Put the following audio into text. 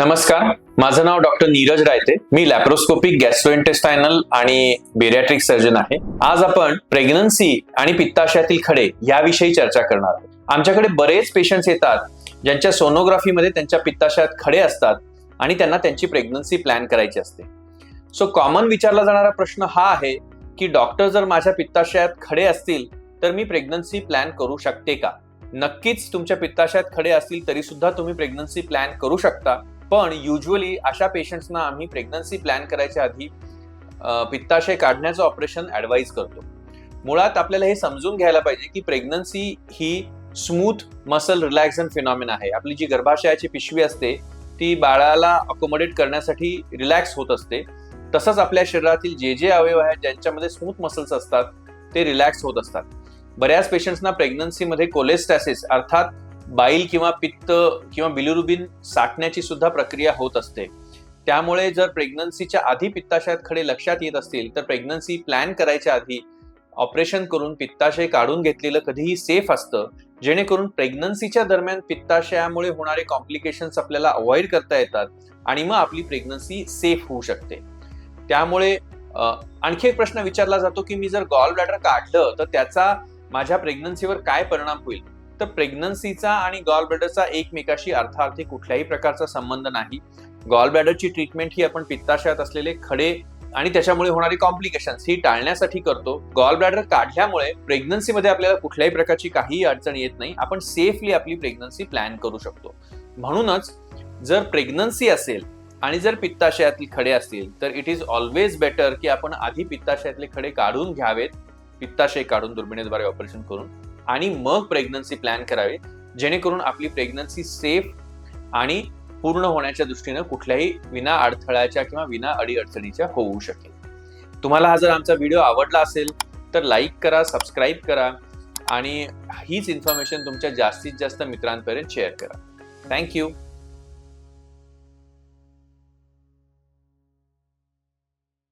नमस्कार. माझं नाव डॉक्टर नीरज रायते. मी लॅप्रोस्कोपिक गॅस्ट्रोइंटेस्टायनल आणि बेरियाट्रिक सर्जन आहे. आज आपण प्रेग्नन्सी आणि पित्ताशयातील खडे याविषयी चर्चा करणार आहोत. आमच्याकडे बरेच पेशंट्स येतात ज्यांच्या सोनोग्राफीमध्ये त्यांच्या पित्ताशयात खडे असतात आणि त्यांना त्यांची प्रेग्नन्सी प्लॅन करायची असते. सो कॉमन विचारला जाणारा प्रश्न हा आहे की डॉक्टर जर माझ्या पित्ताशयात खडे असतील तर मी प्रेग्नन्सी प्लॅन करू शकते का? नक्कीच तुमच्या पित्ताशयात खडे असतील तरी सुद्धा तुम्ही प्रेग्नन्सी प्लॅन करू शकता. पण युजली अशा पेशंट्सना आम्ही प्रेग्नन्सी प्लॅन करायच्या आधी पित्ताशय काढण्याचं ऑपरेशन ऍडवाइज करतो. मुळात आपल्याला हे समजून घ्यायला पाहिजे की प्रेग्नन्सी ही स्मूथ मसल रिलॅक्झन फिनॉमिन आहे. आपली जी गर्भाशयाची पिशवी असते ती बाळाला अकोमोडेट करण्यासाठी रिलॅक्स होत असते. तसंच आपल्या शरीरातील जे जे अवयव आहेत ज्यांच्यामध्ये स्मूथ मसल्स असतात ते रिलॅक्स होत असतात. बऱ्याच पेशंट्सना प्रेग्नन्सीमध्ये कोलेस्टॅसिस अर्थात बाईल किंवा पित्त किंवा बिलिरुबिन साठण्याची सुद्धा प्रक्रिया होत असते. त्यामुळे जर प्रेग्नन्सीच्या आधी पित्ताशयात खडे लक्षात येत असतील तर प्रेग्नन्सी प्लॅन करायच्या आधी ऑपरेशन करून पित्ताशय काढून घेतलेलं कधीही सेफ असतं. जेणेकरून प्रेग्नन्सीच्या दरम्यान पित्ताशयामुळे होणारे कॉम्प्लिकेशन्स आपल्याला अवॉइड करता येतात आणि मग आपली प्रेग्नन्सी सेफ होऊ शकते. त्यामुळे आणखी एक प्रश्न विचारला जातो की मी जर गॉल ब्लॅडर काढलं तर त्याचा माझ्या प्रेग्नन्सीवर काय परिणाम होईल? तर प्रेग्नन्सीचा आणि गॉल ब्लॅडरचा एकमेकाशी अर्थार्थी कुठल्याही प्रकारचा संबंध नाही. गॉल ब्लॅडरची ट्रीटमेंट ही आपण पित्ताशयात असलेले खडे आणि त्याच्यामुळे होणारी कॉम्प्लिकेशन्स ही टाळण्यासाठी करतो. गॉल ब्लॅडर काढल्यामुळे प्रेग्नन्सीमध्ये आपल्याला कुठल्याही प्रकारची काहीही अडचण येत नाही. आपण सेफली आपली प्रेग्नन्सी प्लॅन करू शकतो. म्हणूनच जर प्रेग्नन्सी असेल आणि जर पित्ताशयातील खडे असतील तर इट इज ऑलवेज बेटर की आपण आधी पित्ताशयातले खडे काढून घ्यावेत. पित्ताशय काढून दुर्बिणीद्वारे ऑपरेशन करून. आणि मग प्रेग्नन्सी प्लॅन करावे जेणेकरून आपली प्रेग्नन्सी सेफ आणि पूर्ण होण्याच्या दृष्टीनं कुठल्याही विना अडथळ्याच्या किंवा विना अडीअडचणीच्या होऊ शकेल. तुम्हाला हा जर आमचा व्हिडिओ आवडला असेल तर लाईक करा सबस्क्राईब करा आणि हीच इन्फॉर्मेशन तुमच्या जास्तीत जास्त मित्रांपर्यंत शेअर करा. थँक्यू